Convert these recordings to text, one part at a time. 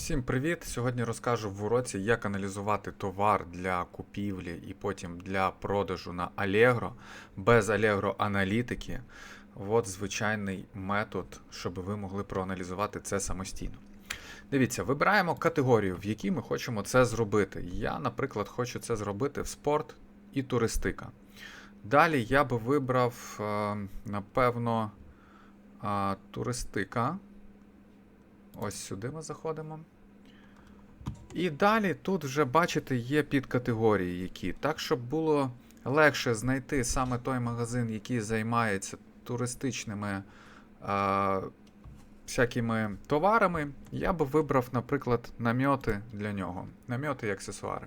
Всім привіт! Сьогодні розкажу в уроці, як аналізувати товар для купівлі і потім для продажу на Allegro без Allegro аналітики. От звичайний метод, щоб ви могли проаналізувати це самостійно. Дивіться, вибираємо категорію, в якій ми хочемо це зробити. Я, наприклад, хочу це зробити в спорт і туристика. Далі я би вибрав, е, напевно, туристика. Ось сюди ми заходимо. І далі тут вже, бачите, є підкатегорії які. Так, щоб було легше знайти саме той магазин, який займається туристичними а, всякими товарами, я би вибрав, наприклад, намьоти для нього. Намьоти і аксесуари.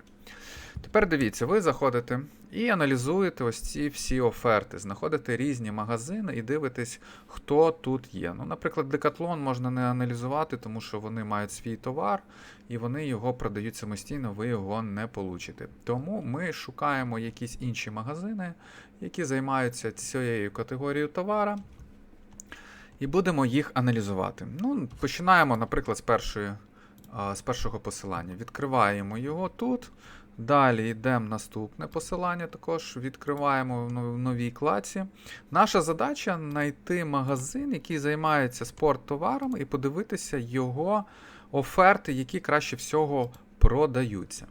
Тепер дивіться, ви заходите і аналізуєте ось ці всі оферти, знаходите різні магазини і дивитесь, хто тут є. Ну, Наприклад, Decathlon можна не аналізувати, тому що вони мають свій товар і вони його продають самостійно, ви його не получите. Тому ми шукаємо якісь інші магазини, які займаються цією категорією товара. І будемо їх аналізувати. Ну, Починаємо, наприклад, з, першої, з першого посилання. Відкриваємо його тут. Далі йдемо наступне посилання, також відкриваємо в новій клаці. Наша задача знайти магазин, який займається спорттоварами, і подивитися його оферти, які краще всього продаються.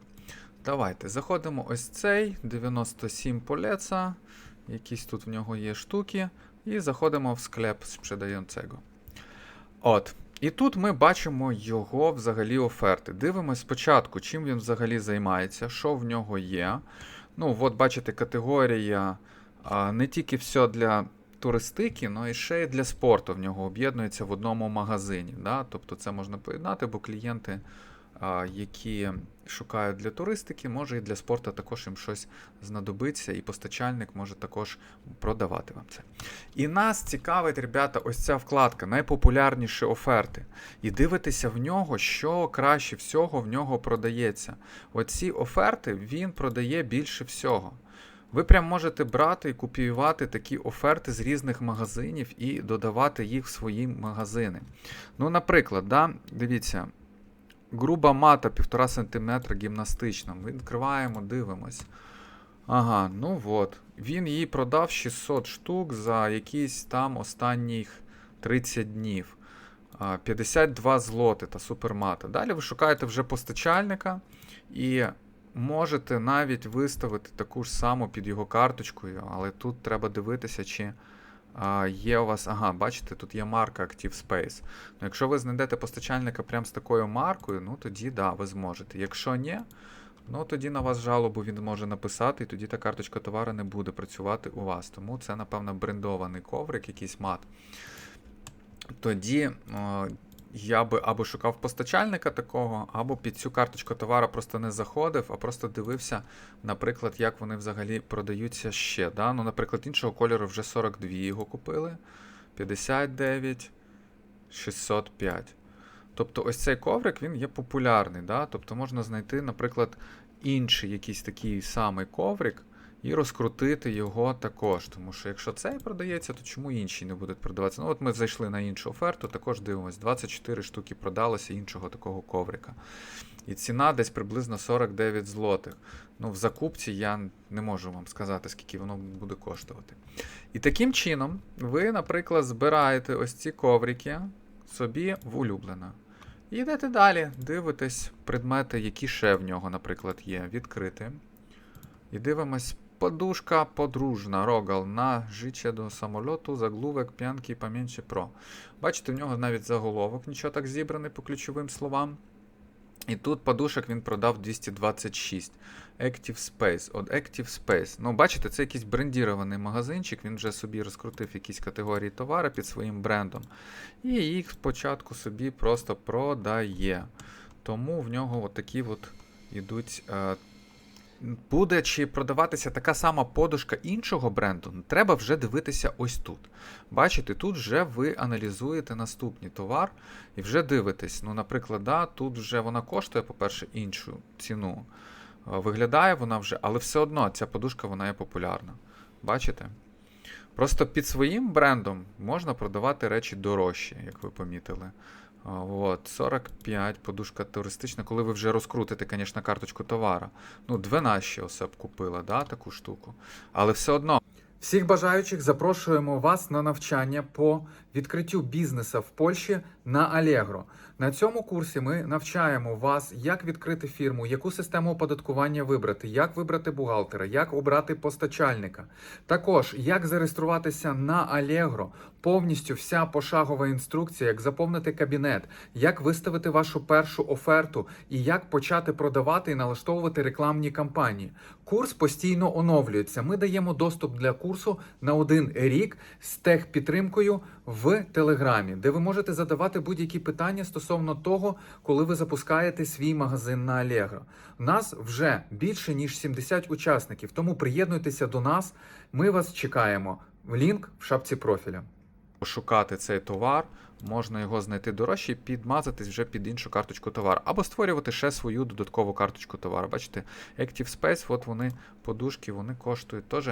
Давайте заходимо ось цей 97 полеца. Якісь тут в нього є штуки. І заходимо в склеп з. От. І тут ми бачимо його взагалі оферти. Дивимось спочатку, чим він взагалі займається, що в нього є. Ну, от бачите, категорія а, не тільки все для туристики, але і ще й для спорту в нього об'єднується в одному магазині. Да? Тобто це можна поєднати, бо клієнти, які шукають для туристики, може і для спорту також їм щось знадобиться, і постачальник може також продавати вам це. І нас цікавить, ребята, ось ця вкладка, найпопулярніші оферти. І дивитися в нього, що краще всього в нього продається. Оці оферти він продає більше всього. Ви прям можете брати і копіювати такі оферти з різних магазинів і додавати їх в свої магазини. Ну, наприклад, да, дивіться, груба мата 1,5 см гімнастична. Ми відкриваємо, дивимось. Ага, ну от. Він її продав 600 штук за якісь там останніх 30 днів. 52 злоти та супермата. Далі ви шукаєте вже постачальника і можете навіть виставити таку ж саму під його карточкою, але тут треба дивитися, чи а, є у вас. Ага, бачите, тут є марка Active Space. Ну, якщо ви знайдете постачальника прямо з такою маркою, ну тоді да, ви зможете. Якщо ні, Ну, тоді на вас жалобу він може написати, і тоді та карточка товару не буде працювати у вас. Тому це, напевно, брендований коврик, якийсь мат. Тоді я би або шукав постачальника такого, або під цю карточку товару просто не заходив, а просто дивився, наприклад, як вони взагалі продаються ще. Да? Ну, Наприклад, іншого кольору вже 42 його купили, 59, 605. Тобто ось цей коврик він є популярний. Да? Тобто можна знайти, наприклад, інший якийсь такий самий коврик і розкрутити його також. Тому що якщо цей продається, то чому інші не будуть продаватися? Ну, от ми зайшли на іншу оферту, також дивимось, 24 штуки продалося іншого такого коврика. І ціна десь приблизно 49 злотих. Ну, в закупці я не можу вам сказати, скільки воно буде коштувати. І таким чином, ви, наприклад, збираєте ось ці коврики собі в улюблено. І йдете далі, дивитесь предмети, які ще в нього, наприклад, є. Відкрити. І дивимось. Подушка подружна, рогал на жиче до самольоту, заглувок, п'янки поменше про. Бачите, в нього навіть заголовок нічого так зібраний по ключовим словам. І тут подушок він продав 226. Active Space. От Active Space. Ну, бачите, це якийсь брендірований магазинчик, він вже собі розкрутив якісь категорії товару під своїм брендом. І їх спочатку собі просто продає. Тому в нього от такі от ідуть. Е, Буде чи продаватися така сама подушка іншого бренду, треба вже дивитися ось тут. Бачите, тут вже ви аналізуєте наступний товар і вже дивитесь. Ну, наприклад, да, тут вже вона коштує, по-перше, іншу ціну. Е, Виглядає вона вже, але все одно ця подушка вона є популярна. Бачите? Просто під своїм брендом можна продавати речі дорожчі, як ви помітили. От, 45, подушка туристична, коли ви вже розкрутите, звісно, карточку товара. Ну, 12 осіб купила, да, таку штуку. Але все одно. Всіх бажаючих запрошуємо вас на навчання по відкриттю бізнесу в Польщі на Allegro. На цьому курсі ми навчаємо вас, як відкрити фірму, яку систему оподаткування вибрати, як вибрати бухгалтера, як обрати постачальника. Також як зареєструватися на Allegro, повністю вся пошагова інструкція, як заповнити кабінет, як виставити вашу першу оферту і як почати продавати і налаштовувати рекламні кампанії. Курс постійно оновлюється. Ми даємо доступ для курсу на один рік з техпідтримкою в Телеграмі, де ви можете задавати будь-які питання стосовно того, коли ви запускаєте свій магазин на Allegro. У нас вже більше ніж 70 учасників, тому приєднуйтеся до нас. Ми вас чекаємо. Лінк в шапці профіля. Шукати цей товар, можна його знайти дорожче і підмазатись вже під іншу карточку товару. Або створювати ще свою додаткову карточку товару. Бачите, Active Space, от вони, подушки, вони коштують теж.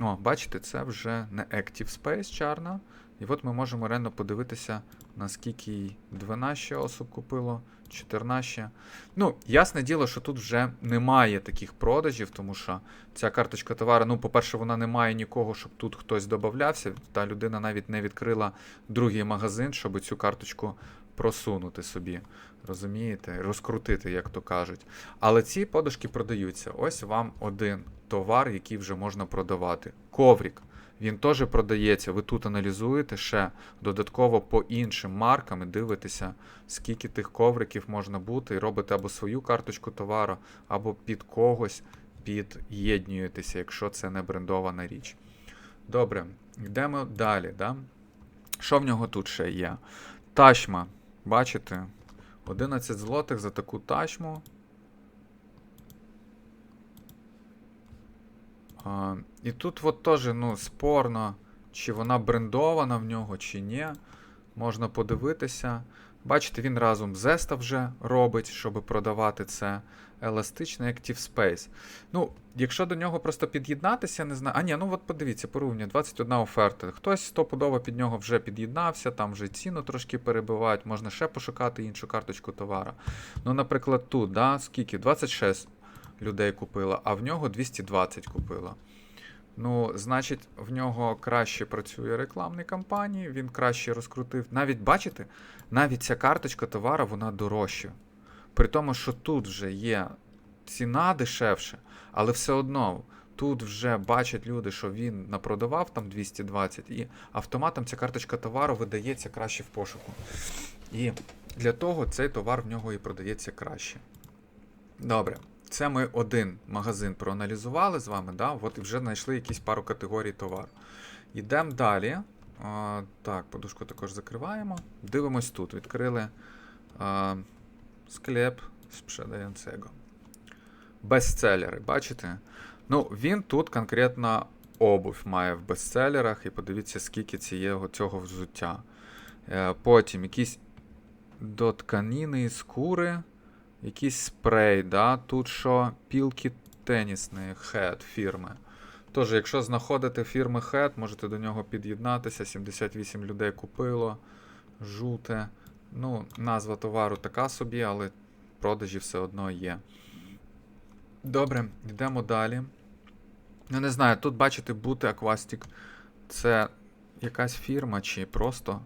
О, бачите, це вже не Active Space чарна. І от ми можемо реально подивитися, наскільки їй 12 осіб купило, 14. Ну, ясне діло, що тут вже немає таких продажів, тому що ця карточка товару, ну, по-перше, вона не має нікого, щоб тут хтось додавався. Та людина навіть не відкрила другий магазин, щоб цю карточку просунути собі. Розумієте? Розкрутити, як то кажуть. Але ці подушки продаються. Ось вам один товар, який вже можна продавати. Коврик. Він теж продається. Ви тут аналізуєте ще додатково по іншим маркам і дивитеся, скільки тих ковриків можна бути, і робите або свою карточку товару, або під когось під'єднуєтеся, якщо це не брендована річ. Добре, йдемо далі. Да? Що в нього тут ще є? Ташма. Бачите? 11 злотих за таку ташму. А, і тут от теж ну, спорно, чи вона брендована в нього, чи ні. Можна подивитися. Бачите, він разом з Zesta вже робить, щоб продавати це. Еластичний Active Space. Ну, якщо до нього просто під'єднатися, не знаю. А ні, ну от подивіться, порівнює 21 оферта. Хтось стопудово під нього вже під'єднався, там вже ціну трошки перебивають, можна ще пошукати іншу карточку товара. Ну, наприклад, тут, да, скільки? 26 людей купила, а в нього 220 купила. Ну, значить, в нього краще працює рекламні кампанії, він краще розкрутив. Навіть бачите, навіть ця карточка товару, вона дорожча. При тому, що тут вже є ціна дешевше, але все одно тут вже бачать люди, що він напродавав там 220, і автоматом ця карточка товару видається краще в пошуку. І для того цей товар в нього і продається краще. Добре. Це ми один магазин проаналізували з вами, да? От і вже знайшли якісь пару категорій товару. Йдемо далі. А, так, подушку також закриваємо. Дивимось тут. Відкрили а, склеп з пшедаянцего. Бестселери, бачите? Ну, він тут конкретно обувь має в бестселерах, і подивіться, скільки цієї, цього взуття. Е, потім якісь до тканини і скури. Якийсь спрей, да? тут що пілки тенісні, Head фірми. Тож, якщо знаходите фірми Head, можете до нього під'єднатися. 78 людей купило. Жуте. Ну, назва товару така собі, але продажі все одно є. Добре, йдемо далі. Ну, не знаю, тут бачите, бути Aquastic. Це якась фірма чи просто.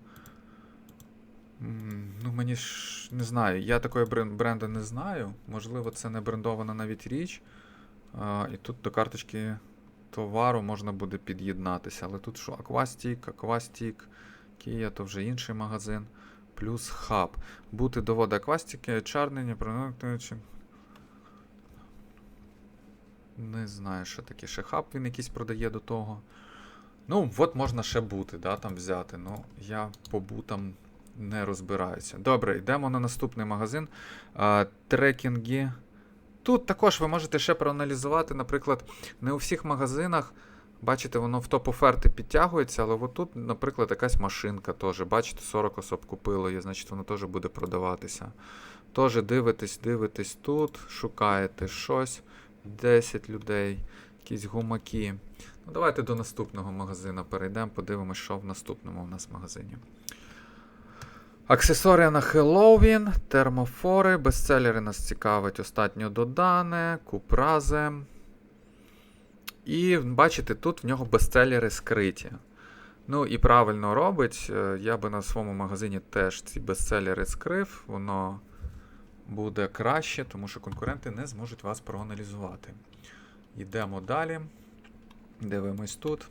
Ну, мені ж не знаю. Я такої бренду не знаю. Можливо, це не брендована навіть річ. А, і тут до карточки товару можна буде під'єднатися. Але тут що? Aquastic, Aquastic, Kia, то вже інший магазин. Плюс хаб. Бути до води Aquastic, чарнення, продукти. чи- Не знаю, що таке. Ще хаб він якийсь продає до того. Ну, от можна ще бути, да, там взяти. Ну, я по бутам не розбираюся. Добре, йдемо на наступний магазин. А, трекінги. Тут також ви можете ще проаналізувати, наприклад, не у всіх магазинах. Бачите, воно в топ-оферти підтягується, але отут, наприклад, якась машинка теж. Бачите, 40 особ купило її, значить воно теж буде продаватися. Теж дивитесь, дивитесь тут, шукаєте щось. 10 людей, якісь гумаки. Ну, давайте до наступного магазину перейдемо, подивимося, що в наступному у нас магазині. Аксесорія на Хеллоуін, термофори, бестселери нас цікавить останньо додане, купразе. І бачите, тут в нього бестселери скриті. Ну і правильно робить. Е, Я би на своєму магазині теж ці бестселери скрив. Воно буде краще, тому що конкуренти не зможуть вас проаналізувати. Йдемо далі. Дивимось тут.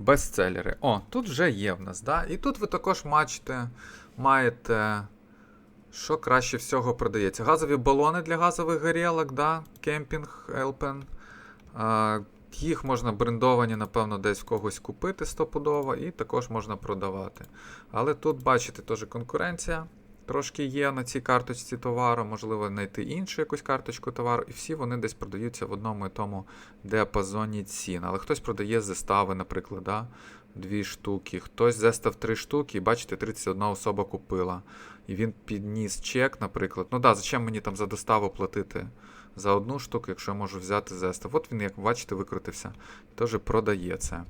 Бестселери. О, тут вже є в нас, да? І тут ви також бачите, маєте, що краще всього продається. Газові балони для газових горілок, да? кемпінг, Елпен. Їх можна брендовані, напевно, десь в когось купити стопудово, і також можна продавати. Але тут, бачите, теж конкуренція. Трошки є на цій карточці товару, можливо, знайти іншу якусь карточку товару, і всі вони десь продаються в одному і тому діапазоні цін. Але хтось продає зестави, наприклад, да? дві штуки, хтось зестав три штуки, і бачите, 31 особа купила. І він підніс чек, наприклад. Ну да, зачем мені там за доставу платити за одну штуку, якщо я можу взяти зестав? От він, як бачите, викрутився. Теж продає це.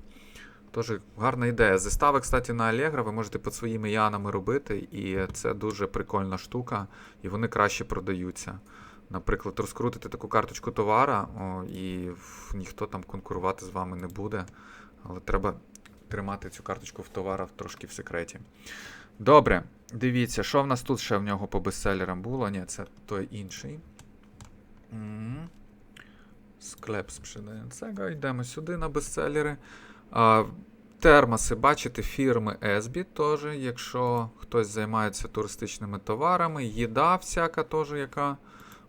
Тож гарна ідея. Застави, кстати, на Allegro ви можете під своїми янами робити, і це дуже прикольна штука, і вони краще продаються. Наприклад, розкрутити таку карточку товара, о, і ніхто там конкурувати з вами не буде. Але треба тримати цю карточку в товарах трошки в секреті. Добре, дивіться, що в нас тут ще в нього по бестселерам було? Ні, це той інший. Склеп з пшеницега. Йдемо сюди на бестселери. А, термоси, бачите, фірми Esbit теж, якщо хтось займається туристичними товарами, їда всяка теж, яка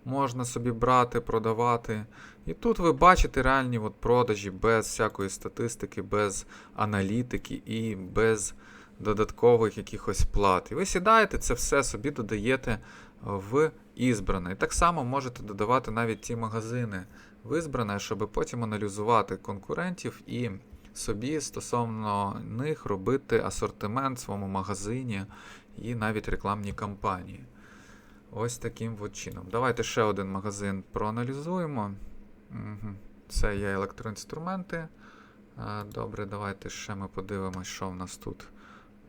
можна собі брати, продавати. І тут ви бачите реальні от продажі без всякої статистики, без аналітики і без додаткових якихось плат. І ви сідаєте, це все собі додаєте в ізбране. І так само можете додавати навіть ті магазини в ізбране, щоб потім аналізувати конкурентів і собі стосовно них робити асортимент в своєму магазині і навіть рекламні кампанії. Ось таким от чином. Давайте ще один магазин проаналізуємо. Це є електроінструменти. Е, Добре, давайте ще ми подивимося, що в нас тут.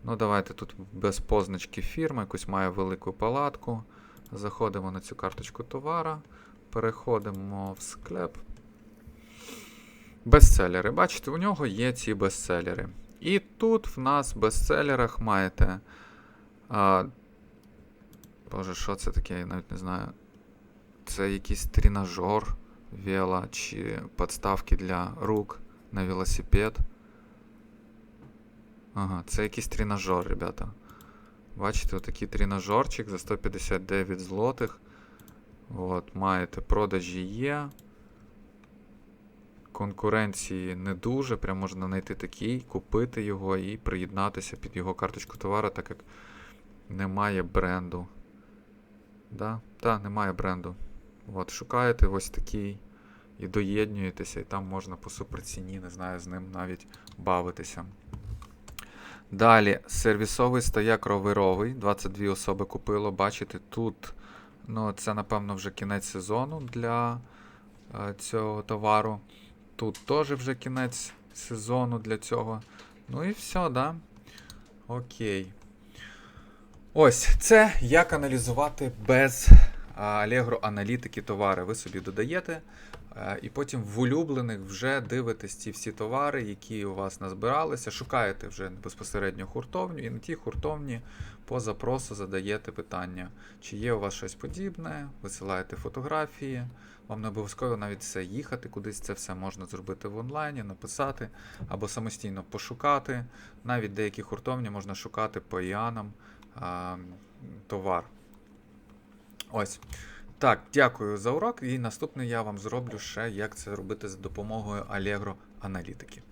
Ну, давайте тут без позначки фірми, якусь має велику палатку. Заходимо на цю карточку товара, переходимо в склеп. Бестселери. Бачите, у нього є ці бестселери. І тут в нас в бестселерах маєте. А, Боже, що це таке? Я навіть не знаю. Це якийсь тренажер вело чи подставки для рук на велосипед. Ага, це якийсь тренажер, ребята. Бачите, отакий тренажерчик за 159 злотих. От, маєте продажі є. Конкуренції не дуже. Прям можна знайти такий, купити його і приєднатися під його карточку товару, так як немає бренду. Да? Так, немає бренду. От, шукаєте ось такий і доєднуєтеся, і там можна по суперціні, не знаю, з ним навіть бавитися. Далі, сервісовий стояк роверовий. 22 особи купило. Бачите, тут ну, це, напевно, вже кінець сезону для е, цього товару. Тут теж вже кінець сезону для цього. Ну і все, да? Окей. Ось це як аналізувати без Allegro аналітики товари. Ви собі додаєте, і потім в улюблених вже дивитесь ці всі товари, які у вас назбиралися, шукаєте вже безпосередньо хуртовню, і на тій хуртовні по запросу задаєте питання, чи є у вас щось подібне, висилаєте фотографії. Вам не обов'язково навіть все їхати, кудись це все можна зробити в онлайні, написати або самостійно пошукати. Навіть деякі хуртовні можна шукати по іанам товар. Ось. Так, дякую за урок. І наступний я вам зроблю ще, як це робити за допомогою Allegro аналітики.